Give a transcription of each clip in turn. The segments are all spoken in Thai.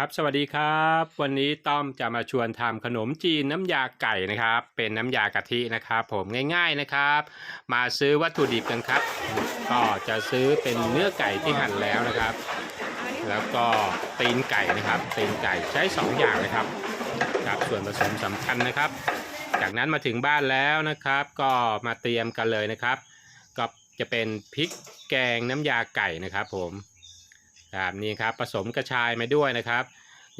ครับสวัสดีครับ วันนี้ต้อมจะมาชวนทำขนมจีนน้ำยาไก่นะครับ เป็นน้ำยากะทินะครับ ผมง่าย ๆนะครับ มาซื้อวัตถุดิบกันครับ ก็จะซื้อเป็นเนื้อไก่ที่หั่นแล้วนะครับ แล้วก็ตีนไก่นะครับ ตีนไก่ใช้สองอย่างนะครับครับส่วนผสมสำคัญนะครับ จากนั้นมาถึงบ้านแล้วนะครับ ก็มาเตรียมกันเลยนะครับ ก็จะเป็นพริกแกงน้ำยาไก่นะครับ ผม ครับนี่ครับผสมกระชายมาด้วยนะครับ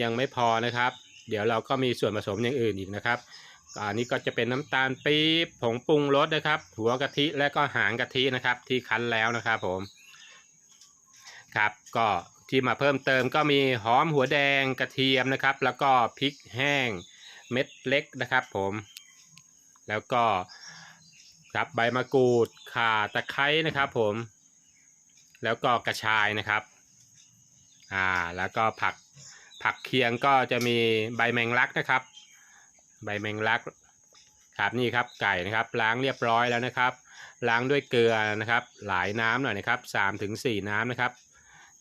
ยังไม่พอนะครับ เดี๋ยวเราก็มีส่วนผสมอย่างอื่นอีกนะครับอันนี้ก็จะเป็นน้ำตาลปี๊บผงปรุงรสนะครับ หัวกะทิและก็หางกะทินะครับ ที่คั้นแล้วนะครับผมครับก็ที่มาเพิ่มเติมก็มีหอมหัวแดงกระเทียมนะครับ แล้วก็พริกแห้งเม็ดเล็กนะครับ ผม แล้วก็ครับใบมะกรูดข่าตะไคร้นะครับ ผม แล้วก็กระชายนะครับ อ่าแล้วก็ผักผักเคียงก็จะมีใบแมงลักนะครับ ใบแมงลักครับนี่ครับไก่นะครับล้างเรียบร้อยแล้วนะครับ ล้างด้วยเกลือนะครับ หลายน้ำหน่อยนะครับ3าถึงสน้ำนะครับ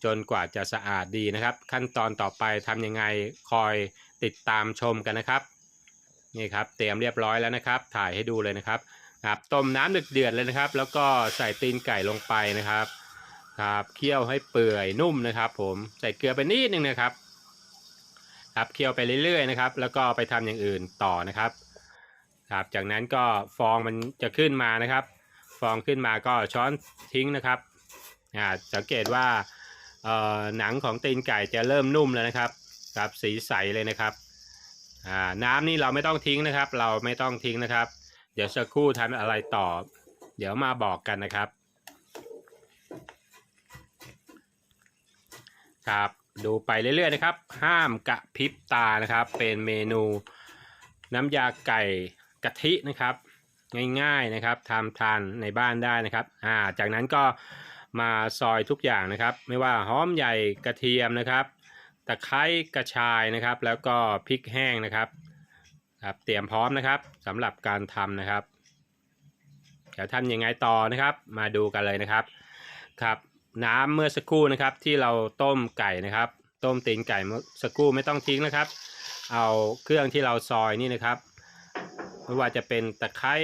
จนกว่าจะสะอาดดีนะครับ ขั้นตอนต่อไปทำยังไงคอยติดตามชมกันนะครับนี่ครับเตรียมเรียบร้อยแล้วนะครับ ถ่ายให้ดูเลยนะครับครับต้มน้ำเดือดๆเลยนะครับ แล้วก็ใส่ตีนไก่ลงไปนะครับ ครับเคี่ยวให้เปื่อยนุ่มนะครับ ผมใส่เกลือไปนิดนึงนะครับ ครับเคี่ยวไปเรื่อยๆนะครับ แล้วก็ไปทำอย่างอื่นต่อนะครับ ครับจากนั้นก็ฟองมันจะขึ้นมานะครับ ฟองขึ้นมาก็ช้อนทิ้งนะครับอ่าสังเกตว่าเออหนังของตีนไก่จะเริ่มนุ่มแล้วนะครับครับสีใสเลยนะครับอ่าน้ำนี่เราไม่ต้องทิ้งนะครับ เราไม่ต้องทิ้งนะครับ เดี๋ยวสักครู่ทำอะไรต่อ เดี๋ยวมาบอกกันนะครับ ครับดูไปเรื่อยๆนะครับ ห้ามกระพริบตานะครับ เป็นเมนูน้ำยาไก่กะทินะครับ ง่ายๆนะครับทำทานในบ้านได้นะครับอ่าจากนั้นก็มาซอยทุกอย่างนะครับ ไม่ว่าหอมใหญ่กระเทียมนะครับตะไคร้กระชายนะครับ แล้วก็พริกแห้งนะครับครับเตรียมพร้อมนะครับสำหรับการทำนะครับเดี๋ยวทำยังไงต่อนะครับ มาดูกันเลยนะครับครับ น้ำเมื่อสักครู่นะครับ ที่เราต้มไก่นะครับ ต้มตีนไก่เมื่อสักครู่ไม่ต้องทิ้งนะครับ เอาเครื่องที่เราซอยนี่นะครับไม่ว่าจะเป็นตะไคร้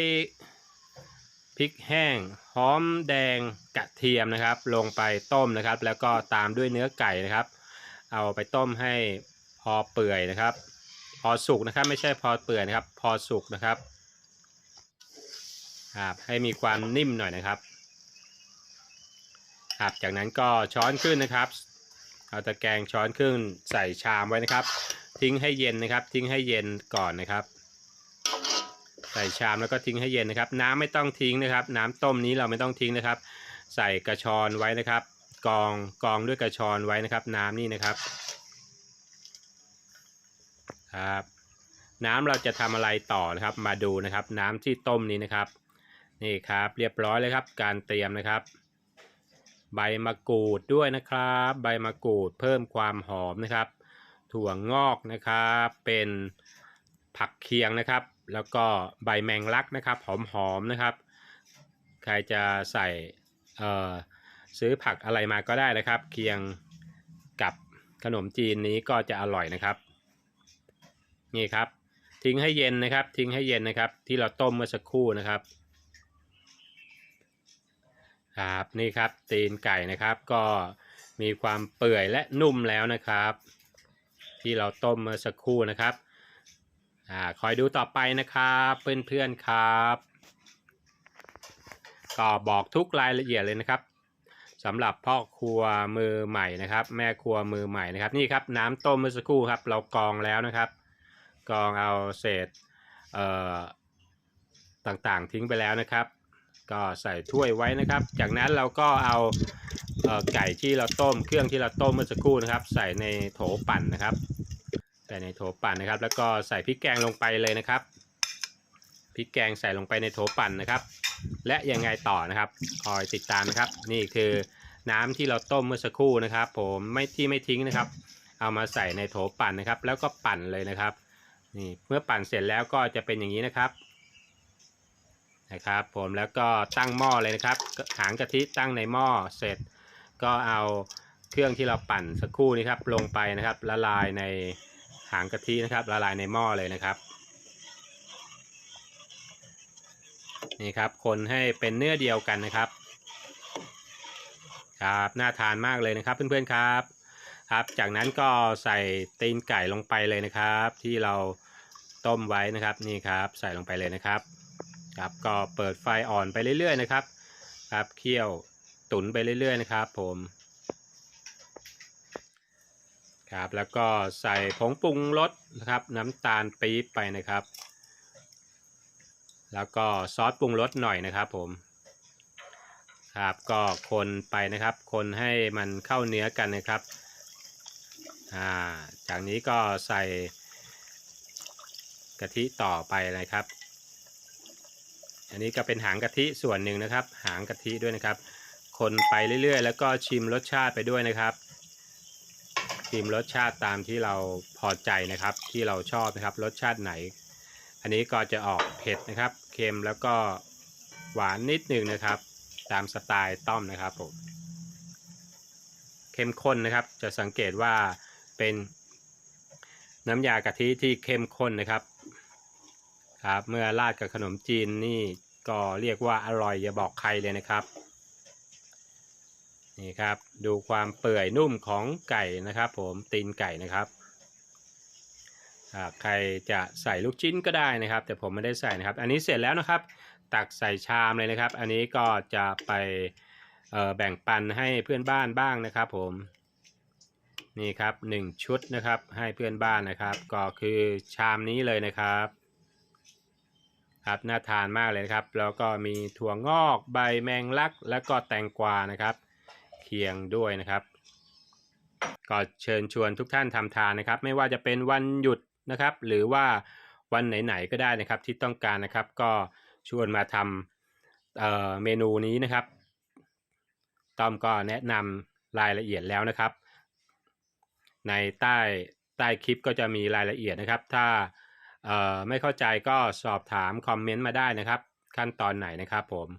พริกแห้งหอมแดงกระเทียมนะครับ ลงไปต้มนะครับ แล้วก็ตามด้วยเนื้อไก่นะครับ เอาไปต้มให้พอเปื่อยนะครับ พอสุกนะครับไม่ใช่พอเปื่อยนะครับ พอสุกนะครับครับให้มีความนิ่มหน่อยนะครับ ครับ จากนั้นก็ช้อนขึ้นนะครับ เอาตะแกรงช้อนขึ้นใส่ชามไว้นะครับ ทิ้งให้เย็นนะครับ ทิ้งให้เย็นก่อนนะครับ ใส่ชามแล้วก็ทิ้งให้เย็นนะครับ น้ำไม่ต้องทิ้งนะครับ น้ำต้มนี้เราไม่ต้องทิ้งนะครับ ใส่กระชอนไว้นะครับ กองกองด้วยกระชอนไว้นะครับ น้ำนี่นะครับครับน้ำเราจะทำอะไรต่อนะครับมาดูนะครับ น้ำที่ต้มนี้นะครับ นี่ครับ เรียบร้อยเลยครับ การเตรียมนะครับ ใบมะกรูดด้วยนะครับ ใบมะกรูดเพิ่มความหอมนะครับ ถั่วงอกนะครับเป็นผักเคียงนะครับ แล้วก็ใบแมงลักนะครับ หอมๆนะครับ ใครจะใส่เอ่อซื้อผักอะไรมาก็ได้นะครับ เคียงกับขนมจีนนี้ก็จะอร่อยนะครับ นี่ครับ ทิ้งให้เย็นนะครับ ทิ้งให้เย็นนะครับ ที่เราต้มเมื่อสักครู่นะครับ ครับนี่ครับตีนไก่นะครับก็มีความเปื่อยและนุ่มแล้วนะครับ ที่เราต้มเมื่อสักครู่นะครับอ่าคอยดูต่อไปนะครับเพื่อนๆครับก็บอกทุกรายละเอียดเลยนะครับสำหรับพ่อครัวมือใหม่นะครับ แม่ครัวมือใหม่นะครับนี่ครับน้ำต้มเมื่อสักครู่ครับเรากรองแล้วนะครับกรองเอาเศษเอ่อต่างๆทิ้งไปแล้วนะครับ ก็ใส่ถ้วยไว้นะครับ จากนั้นเราก็เอาเออไก่ที่เราต้มเครื่องที่เราต้มเมื่อสักครู่นะครับ ใส่ในโถปั่นนะครับ ใส่ในโถปั่นนะครับ แล้วก็ใส่พริกแกงลงไปเลยนะครับพริกแกงใส่ลงไปในโถปั่นนะครับ และยังไงต่อนะครับ คอยติดตามนะครับ นี่คือน้ำที่เราต้มเมื่อสักครู่นะครับ ผมไม่ที่ไม่ทิ้งนะครับ เอามาใส่ในโถปั่นนะครับ แล้วก็ปั่นเลยนะครับ นี่เมื่อปั่นเสร็จแล้วก็จะเป็นอย่างนี้นะครับ นะครับผมแล้วก็ตั้งหม้อเลยนะครับหางกะทิตั้งในหม้อเสร็จ ก็เอาเครื่องที่เราปั่นสักครู่นี้ครับลงไปนะครับละลายในหางกะทินะครับละลายในหม้อเลยนะครับนี่ครับคนให้เป็นเนื้อเดียวกันนะครับครับน่าทานมากเลยนะครับเพื่อนๆครับครับ จากนั้นก็ใส่ตีนไก่ลงไปเลยนะครับ ที่เราต้มไว้นะครับนี่ครับ ใส่ลงไปเลยนะครับ ครับก็เปิดไฟอ่อนไปเรื่อยๆนะครับ ครับเคี่ยวตุ๋นไปเรื่อยๆนะครับ ผมครับแล้วก็ใส่ผงปรุงรสนะครับน้ำตาลปี๊บไปนะครับ แล้วก็ซอสปรุงรสหน่อยนะครับผมครับก็คนไปนะครับ คนให้มันเข้าเนื้อกันนะครับอ่าจากนี้ก็ใส่กะทิต่อไปนะครับ อันนี้ก็เป็นหางกะทิส่วนหนึ่งนะครับ หางกะทิด้วยนะครับ คนไปเรื่อยๆ แล้วก็ชิมรสชาติไปด้วยนะครับ ชิมรสชาติตามที่เราพอใจนะครับ ที่เราชอบนะครับ รสชาติไหน อันนี้ก็จะออกเผ็ดนะครับ เค็มแล้วก็หวานนิดหนึ่งนะครับ ตามสไตล์ต้อมนะครับผมเข้มข้นนะครับ จะสังเกตว่าเป็นน้ำยากะทิที่เข้มข้นนะครับ ครับ เมื่อราดกับขนมจีนนี่ก็เรียกว่าอร่อยอย่าบอกใครเลยนะครับนี่ครับดูความเปื่อยนุ่มของไก่นะครับ ผมตีนไก่นะครับใครจะใส่ลูกชิ้นก็ได้นะครับ แต่ผมไม่ได้ใส่นะครับ อันนี้เสร็จแล้วนะครับ ตักใส่ชามเลยนะครับ อันนี้ก็จะไปแบ่งปันให้เพื่อนบ้านบ้างนะครับ ผมนี่ครับหนึ่งชุดนะครับให้เพื่อนบ้านนะครับ ก็คือชามนี้เลยนะครับ ครับน่าทานมากเลยครับ แล้วก็มีถั่วงอกใบแมงลัก แล้วก็แตงกวานะครับ เคียงด้วยนะครับก็เชิญชวนทุกท่านทำทานนะครับ ไม่ว่าจะเป็นวันหยุดนะครับ หรือว่าวันไหนๆก็ได้นะครับที่ต้องการนะครับ ก็ชวนมาทำเเมนูนี้นะครับต้อมก็แนะนำรายละเอียดแล้วนะครับ ในใต้ใต้คลิปก็จะมีรายละเอียดนะครับ ถ้า เอ่อไม่เข้าใจก็สอบถามคอมเมนต์มาได้นะครับ ขั้นตอนไหนนะครับผม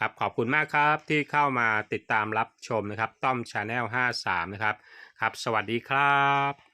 ครับขอบคุณมากครับที่เข้ามาติดตามรับชมนะครับ ต้อมชาแนล53 นะครับ ครับ สวัสดีครับ